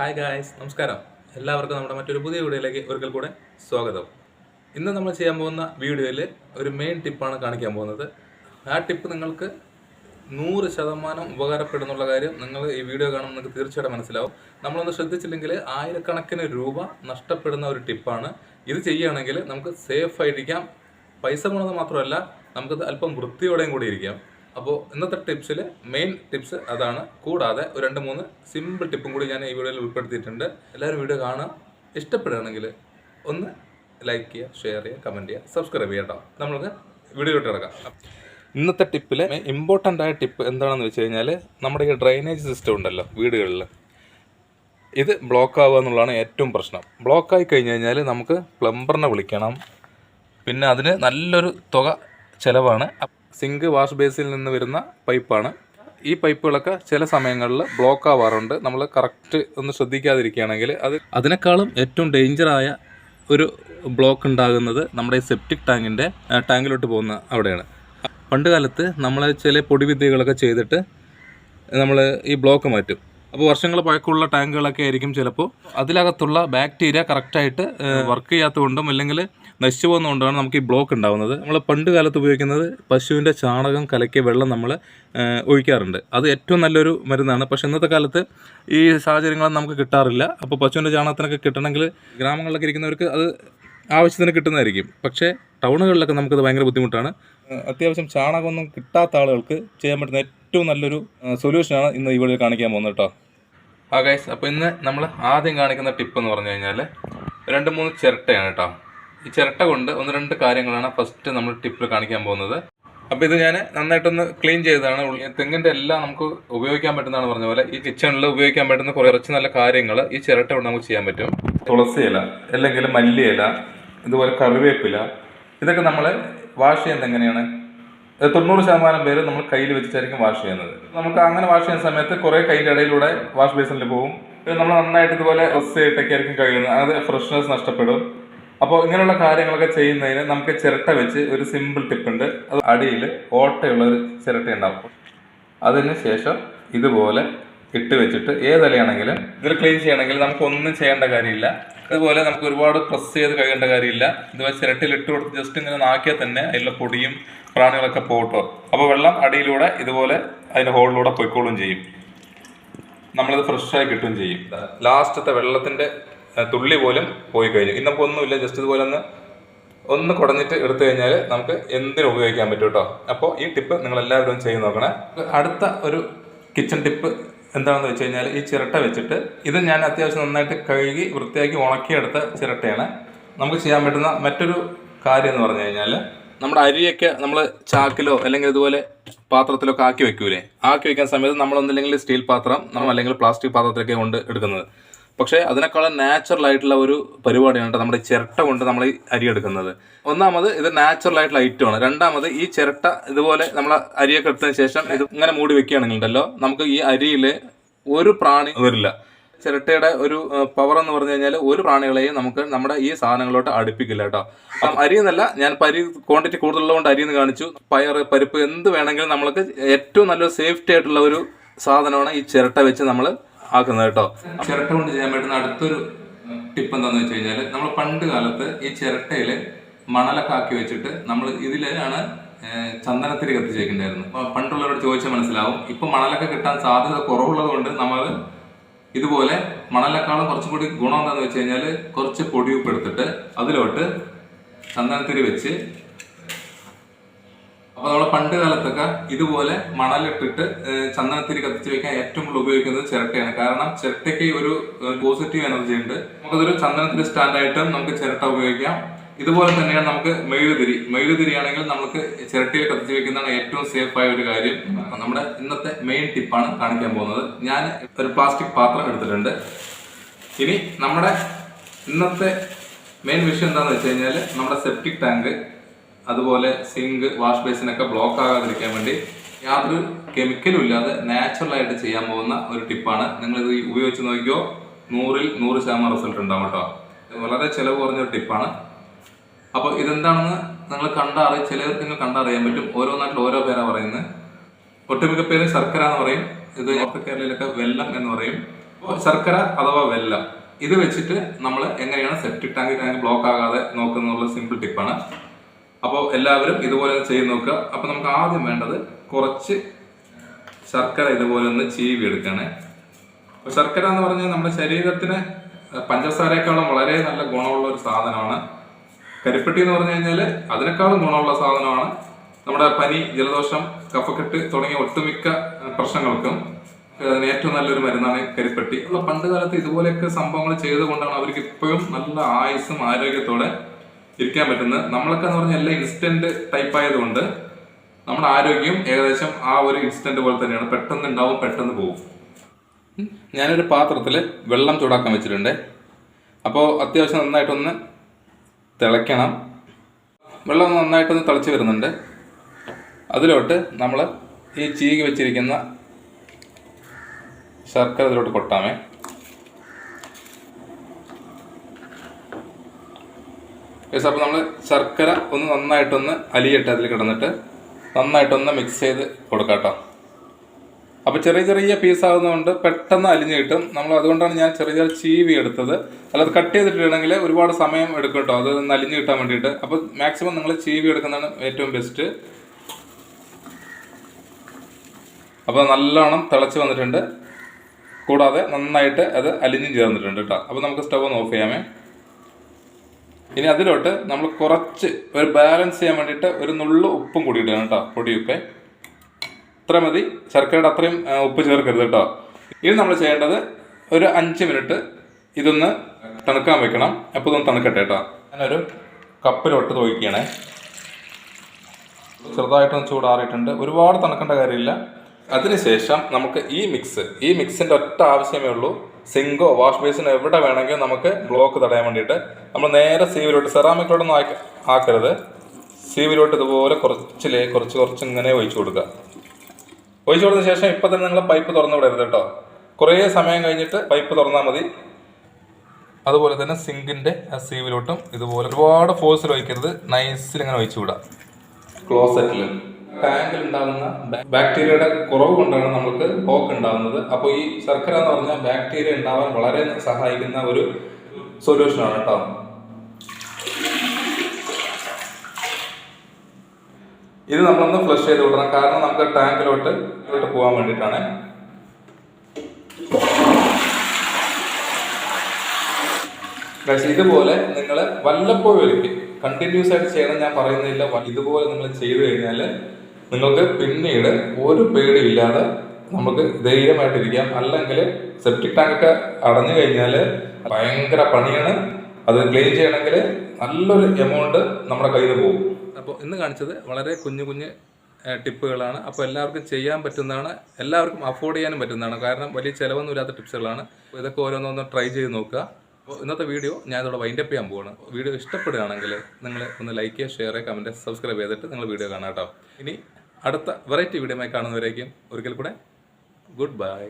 Hi guys നമസ്കാരം. എല്ലാവർക്കും നമ്മുടെ മറ്റൊരു പുതിയ വീഡിയോയിലേക്ക് ഒരിക്കൽ കൂടെ സ്വാഗതം. ഇന്ന് നമ്മൾ ചെയ്യാൻ പോകുന്ന വീഡിയോയിൽ ഒരു മെയിൻ ടിപ്പാണ് കാണിക്കാൻ പോകുന്നത്. ആ ടിപ്പ് നിങ്ങൾക്ക് നൂറ് ശതമാനം ഉപകാരപ്പെടുന്നുള്ള കാര്യം നിങ്ങൾ ഈ വീഡിയോ കാണുമ്പോൾ നിങ്ങൾക്ക് തീർച്ചയായിട്ടും മനസ്സിലാവും. നമ്മളൊന്ന് ശ്രദ്ധിച്ചില്ലെങ്കിൽ ആയിരക്കണക്കിന് രൂപ നഷ്ടപ്പെടുന്ന ഒരു ടിപ്പാണ് ഇത് ചെയ്യുകയാണെങ്കിൽ നമുക്ക് സേഫ് ആയിരിക്കാം പൈസ പോണത് മാത്രമല്ല നമുക്ക് അല്പം വൃത്തിയോടെയും കൂടി ഇരിക്കാം. അപ്പോൾ ഇന്നത്തെ ടിപ്സിൽ മെയിൻ ടിപ്സ് അതാണ്. കൂടാതെ ഒരു രണ്ട് മൂന്ന് സിമ്പിൾ ടിപ്പും കൂടി ഞാൻ ഈ വീഡിയോയിൽ ഉൾപ്പെടുത്തിയിട്ടുണ്ട്. എല്ലാവരും വീഡിയോ കാണാം ഇഷ്ടപ്പെടുകയാണെങ്കിൽ ഒന്ന് ലൈക്ക് ചെയ്യുക ഷെയർ ചെയ്യുക കമന്റ് ചെയ്യുക സബ്സ്ക്രൈബ് ചെയ്യുക കേട്ടോ നമ്മൾക്ക് വീഡിയോയിട്ട് കിടക്കാം. ഇന്നത്തെ ടിപ്പിലെ ഇമ്പോർട്ടന്റ് ആയ ടിപ്പ് എന്താണെന്ന് വെച്ച് കഴിഞ്ഞാൽ നമ്മുടെ ഈ ഡ്രൈനേജ് സിസ്റ്റം ഉണ്ടല്ലോ വീടുകളിൽ ഇത് ബ്ലോക്ക് ആവുക എന്നുള്ളതാണ് ഏറ്റവും പ്രശ്നം. ബ്ലോക്ക് ആയി കഴിഞ്ഞ് കഴിഞ്ഞാൽ നമുക്ക് പ്ലംബറിനെ വിളിക്കണം. പിന്നെ അതിന് നല്ലൊരു തുക ചിലവാണ്. സിങ്ക് വാഷ് ബേസിൽ നിന്ന് വരുന്ന പൈപ്പാണ്. ഈ പൈപ്പുകളൊക്കെ ചില സമയങ്ങളിൽ ബ്ലോക്ക് ആവാറുണ്ട്. നമ്മൾ കറക്റ്റ് ഒന്ന് ശ്രദ്ധിക്കാതിരിക്കുകയാണെങ്കിൽ അത് അതിനേക്കാളും ഏറ്റവും ഡേഞ്ചറായ ഒരു ബ്ലോക്ക് ഉണ്ടാകുന്നത് നമ്മുടെ ഈ സെപ്റ്റിക് ടാങ്കിന്റെ ടാങ്കിലോട്ട് പോകുന്ന അവിടെയാണ്. പണ്ട് കാലത്ത് നമ്മൾ ചില പൊടിവിദ്യകളൊക്കെ ചെയ്തിട്ട് നമ്മൾ ഈ ബ്ലോക്ക് മാറ്റും. അപ്പോൾ വർഷങ്ങൾ പഴക്കമുള്ള ടാങ്കുകളൊക്കെ ആയിരിക്കും ചിലപ്പോൾ അതിലകത്തുള്ള ബാക്ടീരിയ കറക്റ്റായിട്ട് വർക്ക് ചെയ്യാത്തതുകൊണ്ടും അല്ലെങ്കിൽ നശിച്ചു പോകുന്നതുകൊണ്ടാണ് നമുക്ക് ഈ ബ്ലോക്ക് ഉണ്ടാകുന്നത് നമ്മൾ പണ്ട് കാലത്ത് ഉപയോഗിക്കുന്നത് പശുവിന്റെ ചാണകം കലക്കിയ വെള്ളം നമ്മൾ ഒഴിക്കാറുണ്ട്. അത് ഏറ്റവും നല്ലൊരു മരുന്നാണ്. പക്ഷെ ഇന്നത്തെ കാലത്ത് ഈ സാഹചര്യങ്ങളൊന്നും നമുക്ക് കിട്ടാറില്ല. അപ്പോൾ പശുവിന്റെ ചാണകത്തിനൊക്കെ കിട്ടണമെങ്കിൽ ഗ്രാമങ്ങളിലൊക്കെ ഇരിക്കുന്നവർക്ക് അത് ആവശ്യത്തിന് കിട്ടുന്നതായിരിക്കും. പക്ഷേ ടൗണുകളിലൊക്കെ നമുക്കത് ഭയങ്കര ബുദ്ധിമുട്ടാണ്. അത്യാവശ്യം ചാണകമൊന്നും കിട്ടാത്ത ആളുകൾക്ക് ചെയ്യാൻ പറ്റുന്ന ഏറ്റവും നല്ലൊരു സൊല്യൂഷനാണ് ഇന്ന് ഈ വീഡിയോ കാണിക്കാൻ പോകുന്നത് കേട്ടോ. ആ ഗൈസ് അപ്പോൾ ഇന്ന് നമ്മൾ ആദ്യം കാണിക്കുന്ന ടിപ്പ് എന്ന് പറഞ്ഞു കഴിഞ്ഞാൽ രണ്ട് മൂന്ന് ചിരട്ടയാണ് കേട്ടോ. ഈ ചിരട്ട കൊണ്ട് ഒന്ന് രണ്ട് കാര്യങ്ങളാണ് ഫസ്റ്റ് നമ്മൾ ടിപ്പിൽ കാണിക്കാൻ പോകുന്നത്. അപ്പോൾ ഇത് ഞാൻ നന്നായിട്ടൊന്ന് ക്ലീൻ ചെയ്തതാണ്. ഉള്ളി- തെങ്ങിന്റെ എല്ലാം നമുക്ക് ഉപയോഗിക്കാൻ പറ്റുന്നതാണ് പറഞ്ഞ പോലെ ഈ കിച്ചണിൽ ഉപയോഗിക്കാൻ പറ്റുന്ന കുറച്ച് നല്ല കാര്യങ്ങൾ ഈ ചിരട്ട കൊണ്ട് നമുക്ക് ചെയ്യാൻ പറ്റും. തുളസി ഇല അല്ലെങ്കിൽ മല്ലി ഇല ഇതുപോലെ കറിവേപ്പില ഇതൊക്കെ നമ്മൾ വാഷ് ചെയ്യുന്നത് എങ്ങനെയാണ്? തൊണ്ണൂറ് ശതമാനം പേര് നമ്മൾ കയ്യിൽ വെച്ചിട്ടായിരിക്കും വാഷ് ചെയ്യുന്നത്. നമുക്ക് അങ്ങനെ വാഷ് ചെയ്യുന്ന സമയത്ത് കുറേ കയ്യിന്റെ ഇടയിലൂടെ വാഷ് ബേസിനിൽ പോകും. നമ്മൾ നന്നായിട്ട് ഇതുപോലെ റസ് ചെയ്തിട്ടൊക്കെ ആയിരിക്കും കഴിയുന്നത് അത് ഫ്രഷ്നെസ് നഷ്ടപ്പെടും. അപ്പോൾ ഇങ്ങനെയുള്ള കാര്യങ്ങളൊക്കെ ചെയ്യുന്നതിന് നമുക്ക് ചിരട്ട വെച്ച് ഒരു സിമ്പിൾ ടിപ്പ് ഉണ്ട്. അത് അടിയിൽ ഓട്ടയുള്ള ഒരു ചിരട്ട ഉണ്ടാവും. അതിന് ശേഷം ഇതുപോലെ ഇട്ട് വെച്ചിട്ട് ഏതലയാണെങ്കിലും ഇതിൽ ക്ലീൻ ചെയ്യണമെങ്കിൽ നമുക്ക് ഒന്നും ചെയ്യേണ്ട കാര്യമില്ല. അതുപോലെ നമുക്ക് ഒരുപാട് പ്രസ് ചെയ്ത് കഴിയേണ്ട കാര്യമില്ല. ഇതുപോലെ ചിരട്ടിൽ ഇട്ട് കൊടുത്ത് ജസ്റ്റ് ഇങ്ങനെ നാക്കിയാൽ തന്നെ അതിലെ പൊടിയും പ്രാണികളൊക്കെ പോട്ടോ അപ്പോൾ വെള്ളം അടിയിലൂടെ ഇതുപോലെ അതിന്റെ ഹോളിലൂടെ പൊയ്ക്കോളും ചെയ്യും. നമ്മളിത് ഫ്രഷായി കിട്ടുകയും ചെയ്യും. ലാസ്റ്റത്തെ വെള്ളത്തിന്റെ തുള്ളി പോലും പോയി കഴിഞ്ഞു. ഇന്നപ്പോൾ ഒന്നുമില്ല ജസ്റ്റ് ഇതുപോലെ ഒന്ന് ഒന്ന് കുടഞ്ഞിട്ട് എടുത്തു കഴിഞ്ഞാൽ നമുക്ക് എന്തിനും ഉപയോഗിക്കാൻ പറ്റും കേട്ടോ. അപ്പോൾ ഈ ടിപ്പ് നിങ്ങൾ എല്ലാവരും ചെയ്ത് നോക്കണേ. അടുത്ത ഒരു കിച്ചൺ ടിപ്പ് എന്താണെന്ന് വെച്ച് കഴിഞ്ഞാൽ ഈ ചിരട്ട വെച്ചിട്ട് ഇത് ഞാൻ അത്യാവശ്യം നന്നായിട്ട് കഴുകി വൃത്തിയാക്കി ഉണക്കിയെടുത്ത ചിരട്ടയാണ്. നമുക്ക് ചെയ്യാൻ പറ്റുന്ന മറ്റൊരു കാര്യം എന്ന് പറഞ്ഞു കഴിഞ്ഞാൽ നമ്മുടെ അരിയൊക്കെ നമ്മൾ ചാക്കിലോ അല്ലെങ്കിൽ ഇതുപോലെ പാത്രത്തിലോ ഒക്കെ ആക്കി വെക്കൂലേ? ആക്കി വെക്കാൻ സമയത്ത് നമ്മളൊന്നില്ലെങ്കിൽ സ്റ്റീൽ പാത്രം നമ്മൾ അല്ലെങ്കിൽ പ്ലാസ്റ്റിക് പാത്രത്തിലൊക്കെ കൊണ്ട് എടുക്കുന്നത്. പക്ഷേ അതിനേക്കാളും നാച്ചുറൽ ആയിട്ടുള്ള ഒരു പരിപാടിയാണ് നമ്മുടെ ചിരട്ട കൊണ്ട് നമ്മൾ ഈ അരി എടുക്കുന്നത്. ഒന്നാമത് ഇത് നാച്ചുറൽ ആയിട്ടുള്ള ഐറ്റമാണ് രണ്ടാമത് ഈ ചിരട്ട ഇതുപോലെ നമ്മൾ അരിയൊക്കെ എടുത്തതിന് ശേഷം ഇത് ഇങ്ങനെ മൂടി വെക്കുകയാണെങ്കിൽ ഉണ്ടല്ലോ നമുക്ക് ഈ അരിയിൽ ഒരു പ്രാണി വരില്ല. ചിരട്ടയുടെ ഒരു പവർ എന്ന് പറഞ്ഞു കഴിഞ്ഞാൽ ഒരു പ്രാണികളെയും നമുക്ക് നമ്മുടെ ഈ സാധനങ്ങളോട്ട് അടുപ്പിക്കില്ല കേട്ടോ. അപ്പം അരി എന്നല്ല ഞാൻ പരി ക്വാണ്ടിറ്റി കൂടുതലുള്ളതുകൊണ്ട് അരി എന്ന് കാണിച്ചു. പയർ പരിപ്പ് എന്ത് വേണമെങ്കിലും നമ്മൾക്ക് ഏറ്റവും നല്ലൊരു സേഫ്റ്റി ആയിട്ടുള്ള ഒരു സാധനമാണ് ഈ ചിരട്ട വെച്ച് നമ്മൾ ആക്കുന്നത് കേട്ടോ. ചിരട്ട കൊണ്ട് ചെയ്യാൻ പറ്റുന്ന അടുത്തൊരു ടിപ്പ് എന്താണെന്ന് വെച്ച് കഴിഞ്ഞാൽ നമ്മൾ പണ്ട് കാലത്ത് ഈ ചിരട്ടയിൽ മണലൊക്കെ ആക്കി വെച്ചിട്ട് നമ്മൾ ഇതിലാണ് ചന്ദനത്തിരി കത്തിച്ച് വെക്കണ്ടായിരുന്നു അപ്പൊ പണ്ടുള്ളവരോട് ചോദിച്ചാൽ മനസ്സിലാവും. ഇപ്പൊ മണലൊക്കെ കിട്ടാൻ സാധ്യത കുറവുള്ളത് കൊണ്ട് നമ്മൾ ഇതുപോലെ മണലിനേക്കാളും കുറച്ചും കൂടി ഗുണം എന്താണെന്ന് വെച്ച് കഴിഞ്ഞാൽ കുറച്ച് പൊടിയുപ്പെടുത്തിട്ട് അതിലോട്ട് ചന്ദനത്തിരി വെച്ച് അപ്പൊ നമ്മൾ പണ്ട് കാലത്തൊക്കെ ഇതുപോലെ മണലിട്ടിട്ട് ചന്ദനത്തിരി കത്തിച്ച് വെക്കാൻ ഏറ്റവും കൂടുതൽ ഉപയോഗിക്കുന്നത് ചിരട്ടയാണ്. കാരണം ചിരട്ടയ്ക്ക് ഒരു പോസിറ്റീവ് എനർജി ഉണ്ട്. നമുക്കതൊരു ചന്ദനത്തിരി സ്റ്റാൻഡായിട്ടും നമുക്ക് ചിരട്ട ഉപയോഗിക്കാം. ഇതുപോലെ തന്നെയാണ് നമുക്ക് മെഴുകുതിരി. മെഴുകുതിരി ആണെങ്കിൽ നമുക്ക് ചിരട്ടയിൽ കത്തിച്ച് വെക്കുന്നതാണ് ഏറ്റവും സേഫ് ആയ ഒരു കാര്യം. നമ്മുടെ ഇന്നത്തെ മെയിൻ ടിപ്പാണ് കാണിക്കാൻ പോകുന്നത്. ഞാൻ ഒരു പ്ലാസ്റ്റിക് പാത്രം എടുത്തിട്ടുണ്ട്. ഇനി നമ്മുടെ ഇന്നത്തെ മെയിൻ വിഷയം എന്താണെന്ന് വെച്ച് കഴിഞ്ഞാൽ നമ്മുടെ സെപ്റ്റിക് ടാങ്ക് അതുപോലെ സിങ്ക് വാഷ് ബേസിനൊക്കെ ബ്ലോക്ക് ആകാതിരിക്കാൻ വേണ്ടി യാതൊരു കെമിക്കലും ഇല്ലാതെ നാച്ചുറൽ ആയിട്ട് ചെയ്യാൻ പോകുന്ന ഒരു ടിപ്പാണ് നിങ്ങൾ ഇത് ഉപയോഗിച്ച് നോക്കിയോ നൂറിൽ നൂറ് ശതമാനം റിസൾട്ട് ഉണ്ടാവും കേട്ടോ. വളരെ ചിലവ് കുറഞ്ഞ ഒരു ടിപ്പാണ് അപ്പോൾ ഇതെന്താണെന്ന് നിങ്ങൾ കണ്ടറി ചിലർക്ക് നിങ്ങൾ കണ്ടറിയാൻ പറ്റും. ഓരോ നാട്ടിൽ ഓരോ പേരാ പറയുന്നത്. ഒട്ടുമിക്ക പേര് ശർക്കര എന്ന് പറയും. ഇത് നോർത്ത് കേരളയിലൊക്കെ വെല്ലം എന്ന് പറയും. ശർക്കര അഥവാ വെല്ലം. ഇത് വെച്ചിട്ട് നമ്മൾ എങ്ങനെയാണ് സെപ്റ്റിക് ടാങ്ക് ടാങ്ക് ബ്ലോക്ക് ആകാതെ നോക്കുന്നുള്ള സിമ്പിൾ ടിപ്പാണ് അപ്പോൾ എല്ലാവരും ഇതുപോലെ ചെയ്ത് നോക്കുക. അപ്പോൾ നമുക്ക് ആദ്യം വേണ്ടത് കുറച്ച് ശർക്കര ഇതുപോലെ ഒന്ന് ചീവി എടുക്കണേ. അപ്പോൾ ശർക്കര എന്ന് പറഞ്ഞാൽ നമ്മുടെ ശരീരത്തിന് പഞ്ചസാരയേക്കാളും വളരെ നല്ല ഗുണമുള്ള ഒരു സാധനമാണ്. കരിപ്പെട്ടി എന്ന് പറഞ്ഞു കഴിഞ്ഞാൽ അതിനേക്കാളും ഗുണമുള്ള സാധനമാണ്. നമ്മുടെ പനി ജലദോഷം കഫക്കെട്ട് തുടങ്ങിയ ഒട്ടുമിക്ക പ്രശ്നങ്ങൾക്കും അതിന് ഏറ്റവും നല്ലൊരു മരുന്നാണ് കരിപ്പെട്ടി. ഉള്ള പണ്ട് കാലത്ത് ഇതുപോലെയൊക്കെ സംഭവങ്ങൾ ചെയ്തുകൊണ്ടാണ് അവർക്ക് ഇപ്പോഴും നല്ല ആയുസ്സും ആരോഗ്യത്തോടെ ഇരിക്കാൻ പറ്റുന്നത് നമ്മളൊക്കെ എന്ന് പറഞ്ഞാൽ എല്ലാം ഇൻസ്റ്റന്റ് ടൈപ്പ് ആയതുകൊണ്ട് നമ്മുടെ ആരോഗ്യം ഏകദേശം ആ ഒരു ഇൻസ്റ്റന്റ് പോലെ തന്നെയാണ്. പെട്ടെന്ന് ഉണ്ടാവും പെട്ടെന്ന് പോകും ഞാനൊരു പാത്രത്തിൽ വെള്ളം ചൂടാക്കാൻ വെച്ചിട്ടുണ്ട്. അപ്പോൾ അത്യാവശ്യം നന്നായിട്ടൊന്ന് തിളയ്ക്കണം. വെള്ളം നന്നായിട്ടൊന്ന് തിളച്ച് വരുന്നുണ്ട്. അതിലോട്ട് നമ്മൾ ഈ ചീകി വെച്ചിരിക്കുന്ന ശർക്കര ഇതിലോട്ട് കൊട്ടാമേ. യെസ് അപ്പോൾ നമ്മൾ ശർക്കര ഒന്ന് നന്നായിട്ടൊന്ന് അലിയട്ടെ അതിൽ കിടന്നിട്ട്. നന്നായിട്ടൊന്ന് മിക്സ് ചെയ്ത് കൊടുക്കാം കേട്ടോ അപ്പോൾ ചെറിയ ചെറിയ പീസ് ആകുന്നതുകൊണ്ട് പെട്ടെന്ന് അലിഞ്ഞ് കിട്ടും. നമ്മൾ അതുകൊണ്ടാണ് ഞാൻ ചെറിയ ചെറിയ ചീവി എടുത്തത്. അല്ലാതെ കട്ട് ചെയ്തിട്ടുണ്ടെങ്കിൽ ഒരുപാട് സമയം എടുക്കും കേട്ടോ. അത് അലിഞ്ഞ് കിട്ടാൻ വേണ്ടിയിട്ട്. അപ്പോൾ മാക്സിമം നിങ്ങൾ ചീവി എടുക്കുന്നതാണ് ഏറ്റവും ബെസ്റ്റ് അപ്പോൾ നല്ലോണം തിളച്ച് വന്നിട്ടുണ്ട്. കൂടാതെ നന്നായിട്ട് അത് അലിഞ്ഞും ചേർന്നിട്ടുണ്ട് കേട്ടോ. അപ്പോൾ നമുക്ക് സ്റ്റവ് ഒന്ന് ഓഫ് ചെയ്യാമേ. ഇനി അതിലോട്ട് നമ്മൾ കുറച്ച് ഒരു ബാലൻസ് ചെയ്യാൻ വേണ്ടിയിട്ട് ഒരു നുള്ളു ഉപ്പും കൂടി ഇടുകയാണ് കേട്ടോ പൊടിയുപ്പേ. ഇത്ര മതി. ശർക്കരയുടെ അത്രയും ഉപ്പ് ചേർക്കരുത് കേട്ടോ. ഇനി നമ്മൾ ചെയ്യേണ്ടത് ഒരു അഞ്ച് മിനിറ്റ് ഇതൊന്ന് തണുക്കാൻ വെക്കണം. അപ്പോൾ ഇതൊന്ന് തണുക്കട്ടെ കേട്ടോ. ഞാനൊരു കപ്പിലോട്ട് തോക്കിക്കണേ ചെറുതായിട്ടൊന്ന് ചൂടാറിയിട്ടുണ്ട്. ഒരുപാട് തണുക്കേണ്ട കാര്യമില്ല. അതിനുശേഷം നമുക്ക് ഈ മിക്സ് ഈ മിക്സിന്റെ ഒറ്റ ആവശ്യമേ ഉള്ളൂ. സിങ്കോ വാഷ് ബേസിനോ എവിടെ വേണമെങ്കിലും നമുക്ക് ബ്ലോക്ക് തടയാൻ വേണ്ടിയിട്ട് നമ്മൾ നേരെ സീവിലോട്ട് സെറാമിക്കിലോട്ടൊന്നും ആക്ക ആക്കരുത്. സീവിലോട്ട് ഇതുപോലെ കുറച്ചിലേ കുറച്ച് കുറച്ച് ഇങ്ങനെ ഒഴിച്ചു കൊടുക്കുക. ഒഴിച്ചു കൊടുത്ത ശേഷം ഇപ്പം തന്നെ നിങ്ങൾ പൈപ്പ് തുറന്നു വിടരുത് കേട്ടോ. കുറേ സമയം കഴിഞ്ഞിട്ട് പൈപ്പ് തുറന്നാൽ മതി. അതുപോലെ തന്നെ സിങ്കിന്റെ ആ സീവിലോട്ടും ഇതുപോലെ ഒരുപാട് ഫോഴ്സിൽ ഒഴിക്കരുത്. നൈസിൽ ഇങ്ങനെ ഒഴിച്ചു വിടാം ക്ലോസറ്റിൽ ടാങ്കിൽ ഉണ്ടാകുന്ന ബാക്ടീരിയയുടെ കുറവ് കൊണ്ടാണ് നമുക്ക് പോക്ക് ഉണ്ടാകുന്നത്. അപ്പോൾ ഈ ശർക്കര എന്ന് പറഞ്ഞാൽ ബാക്ടീരിയ ഉണ്ടാവാൻ വളരെ സഹായിക്കുന്ന ഒരു സൊല്യൂഷനാണ് കേട്ടോ ഇത് നമ്മളൊന്ന് ഫ്ലഷ് ചെയ്ത് വിടണം. കാരണം നമുക്ക് ടാങ്കിലോട്ട് പോകാൻ വേണ്ടിയിട്ടാണ്. ഇതുപോലെ നിങ്ങൾ വല്ലപ്പോഴും കണ്ടിന്യൂസ് ആയിട്ട് ചെയ്യണം ഞാൻ പറയുന്നില്ല. ഇതുപോലെ നിങ്ങൾ ചെയ്തു കഴിഞ്ഞാൽ നിങ്ങൾക്ക് പിന്നീട് ഒരു പേടിയില്ലാതെ നമുക്ക് ധൈര്യമായിട്ടിരിക്കാം. അല്ലെങ്കിൽ സെപ്റ്റിക് ടാങ്ക് ഒക്കെ അടഞ്ഞു കഴിഞ്ഞാൽ ഭയങ്കര പണിയാണ്. അത് ക്ലീൻ ചെയ്യണമെങ്കിൽ നല്ലൊരു എമൗണ്ട് നമ്മുടെ കയ്യിൽ പോകും. അപ്പോൾ ഇന്ന് കാണിച്ചത് വളരെ കുഞ്ഞു കുഞ്ഞ് ടിപ്പുകളാണ്. അപ്പോൾ എല്ലാവർക്കും ചെയ്യാൻ പറ്റുന്നതാണ് എല്ലാവർക്കും അഫോർഡ് ചെയ്യാനും പറ്റുന്നതാണ്. കാരണം വലിയ ചിലവൊന്നും ഇല്ലാത്ത ടിപ്സുകളാണ്. ഇതൊക്കെ ഓരോന്നൊന്ന് ട്രൈ ചെയ്ത് നോക്കുക. അപ്പോൾ ഇന്നത്തെ വീഡിയോ ഞാൻ ഇതോടെ വൈൻഡപ്പ് ചെയ്യാൻ പോവാണ്. വീഡിയോ ഇഷ്ടപ്പെടുകയാണെങ്കിൽ നിങ്ങൾ ഒന്ന് ലൈക്ക് ചെയ്യുക ഷെയർ ചെയ്യുക കമന്റ് സബ്സ്ക്രൈബ് ചെയ്തിട്ട് നിങ്ങൾ വീഡിയോ കാണാം കേട്ടോ. ഇനി അടുത്ത വെറൈറ്റി വീഡിയോമായി കാണുന്നവരേക്കും ഒരിക്കൽ കൂടെ. Good bye